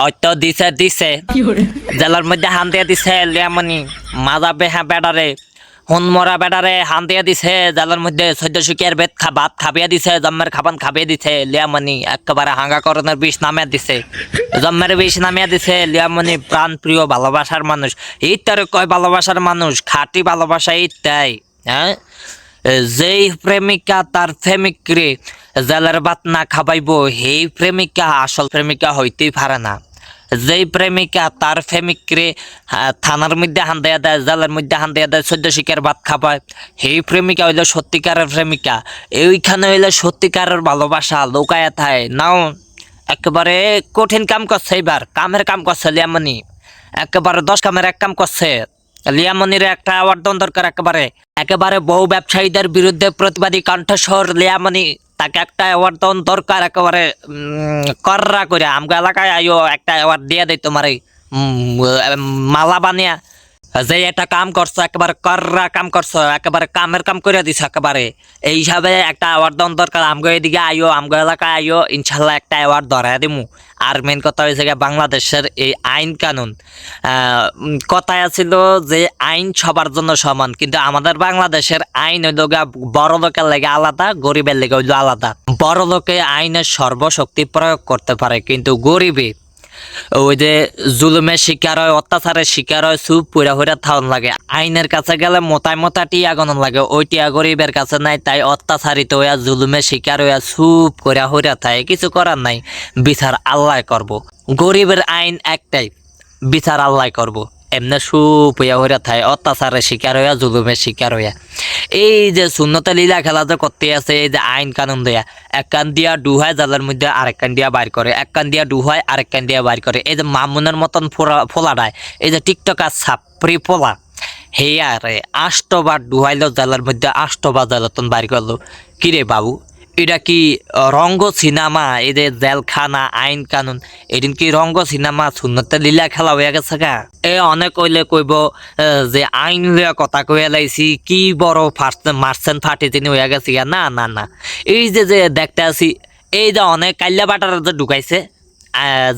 হয়তো দিছে দিছে। জেলার মধ্যে হান দিয়ে দিছে লিয়ামনি মাজা বেহা বেড়ারে হুন মরা বেড়ারে হান দিয়ে দিছে। জেলার মধ্যে চৈদ্য শিকিয়ার বেদ খা ভাত খাবিয়ে দিছে জম্মের খাবান খাবিয়ে দিছে লিয়ামনি একেবারে হাঙ্গা করণের বিষ নামিয়ে দিছে। জম্মের বিষ নামিয়ে দিছে লিয়ামনি প্রাণ প্রিয় ভালোবাসার মানুষ। ইত্যারে কয় ভালোবাসার মানুষ? খাঁটি ভালোবাসা ইত্যাই হ্যাঁ? যেই প্রেমিকা তার প্রেমিকরে জেলের ভাত না খাবাইব, সেই প্রেমিকা আসল প্রেমিকা হইতেই পারে না। যেই প্রেমিকা তার প্রেমিকরে থানার মধ্যে হান্দাইয়া দেয়, জেলের মধ্যে হান্দাইয়া দেয়, চোদ্দ শিকার ভাত খাবায়, সেই প্রেমিকা হইল সত্যিকারের প্রেমিকা। এইখানে হইলে সত্যিকারের ভালোবাসা, লুকায়া থাকে নাও, একেবারে কঠিন কাম করছে এবার কামের কাম করছে লিয়ামনি। একেবারে দশ কামের এক কাম করছে। লিয়ামনির একটা আবর্তন দরকার একেবারে। একেবারে বহু ব্যবসায়ীদের বিরুদ্ধে প্রতিবাদী কণ্ঠস্বর লিয়ামনি তাকে একটা অ্যাওয়ার্ড দরকার একেবারে কররা করে আমগা এলাকায় আইও একটা অ্যাওয়ার্ড দিয়ে দেয় তোমার মালা বানিয়া। যে এটা কাম করছ, একেবারে কররা কাম করছ, একেবারে কামের কাম করে দিছো একেবারে। এই হিসাবে একটা অ্যাওয়ার্ড দেওয়ার দরকার, আমগো এদিকে আইও, আমগো এলাকায় আইও, ইনশাল্লাহ একটা অ্যাওয়ার্ড ধরাই দিমু। আর মেন কথা হয়েছে বাংলাদেশের এই আইন কানুন। কথায় আছিল যে আইন সবার জন্য সমান, কিন্তু আমাদের বাংলাদেশের আইন হইল বড় লোকের লেগে আলাদা, গরিবের লেগে হইল আলাদা। বড় লোকে আইনের সর্বশক্তি প্রয়োগ করতে পারে, কিন্তু গরিবে ওই যে জুলুমের শিকার হয়, অত্যাচারের শিকার হয় সুপ পুরা পুরা থাউন লাগে। আইনের কাছে গেলে মোতায় মোটা টিয়া গণন লাগে। ওই টিয়া গরিবের কাছে নাই, তাই অত্যাচারিত হইয়া জুলুমের শিকার হইয়া সুপ করিয়া হইয়া থাকে কিছু করার নাই। বিচার আল্লাহ করব। গরিবের আইন একটাই, বিচার আল্লাহ করব। এমনি সুপ হইয়া থাকে অত্যাচারের শিকার হইয়া, জুলুমের শিকার হইয়া। এই যে শূন্যতা লীলা খেলা যে করতে আছে, এই যে আইন কানুন দেয়া, এক কান দিয়া ডুহায় জালের মধ্যে আরেক কান দিয়া বাইর করে, এক কান দিয়া ডুহায় আরেক কান দিয়া বাইর করে। এই যে মামুনের মতন ফোলা ফোলাডায় এই যে টিকটকার ছাপরি ফোলা হেয়া রে আষ্টবার ডুহাইলো জালের মধ্যে, আষ্টবার জালতন বাইর করল। কিরে বাবু এটা কি রঙ্গ সিনেমা? যে জেলখানা, আইন কানুন। এদিন কি রঙ্গ সিনেমা? শূন্যতে লীলা খেলা হয়ে গেছে গা। এ অনেক কইলে কইব যে আইন লইয়া কথা কইয়া লাইছি, কি বড় ফার্স্ট মার্সেন্ট ফাটি তিনি হয়ে গেছে গা। না না না। এই যে যে দেখতে আছি, এই যে অনেক কাল্লা বাটার যে ঢুকাইছে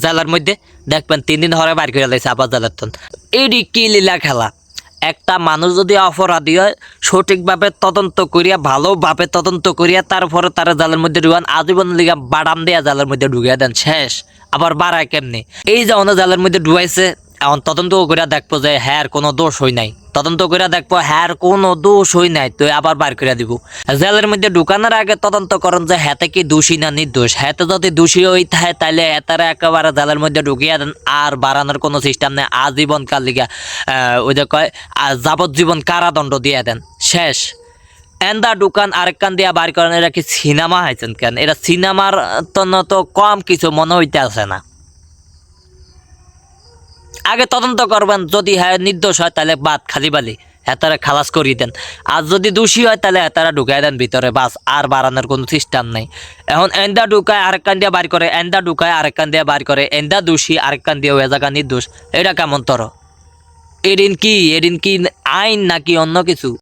জেলার মধ্যে, দেখবেন তিন দিন হরে বাইর করে লাইছে আবার জেলার তন। এডি কি লীলা খেলা? একটা মানুষ যদি অপরাধী হয়, সঠিকভাবে তদন্ত করিয়া, ভালোভাবে তদন্ত করিয়া তারপরে তারা জালের মধ্যে ঢুকান, আজীবন লিগা বাড়াম দিয়া জালের মধ্যে ঢুকিয়ে দেন, শেষ। আবার বাড়ায় কেমনি? এই যে অন্য জালের মধ্যে ঢুকাইছে এখন তদন্ত করিয়া দেখব যে হ্যার কোনো দোষ হই নাই। তদন্ত করিয়া দেখব হ্যার কোনো দোষ হই নাই, তো আবার বার করিয়া দিব। জেলের মধ্যে ঢুকানোর আগে তদন্ত করেন যে হাতে কি দোষী না নির্দোষ। হাতে যদি দোষী হই থাকে তাহলে হেতারে একেবারে জেলের মধ্যে ঢুকিয়ে দেন, আর বাড়ানোর কোনো সিস্টেম নেই। আজীবন কাল লিগা ওই যে কয় যাবজ্জীবন কারাদণ্ড দিয়ে দেন। শেষ। এন্দা দোকান আরেকখান দিয়া বার করেন এটা কি সিনেমা হয়েছেন কেন? এটা সিনেমার তন্ন তো কম কিছু মনে হইতে আছে না। আগে তদন্ত করবেন, যদি হ্যাঁ নির্দোষ হয়, তাহলে বাদ খালি বালি। হেতারা খালাস করিয়ে দেন। আর যদি দোষী হয়, তাহলে হেতারা ঢুকাই দেন ভিতরে, বাস। আর বাড়ানোর কোনো সিস্টেম নাই। এখন এন্দা ঢুকায়, আরেক কান দিয়ে বার করে, এন্দা ঢুকায়, আরেক কান দিয়ে বার করে, এন্দা দোষী, আরেক কান দিয়ে হয়ে জায়গা নির্দোষ। এটা কেমন তর? এদিন কি এদিন কি আইন নাকি অন্য কিছু?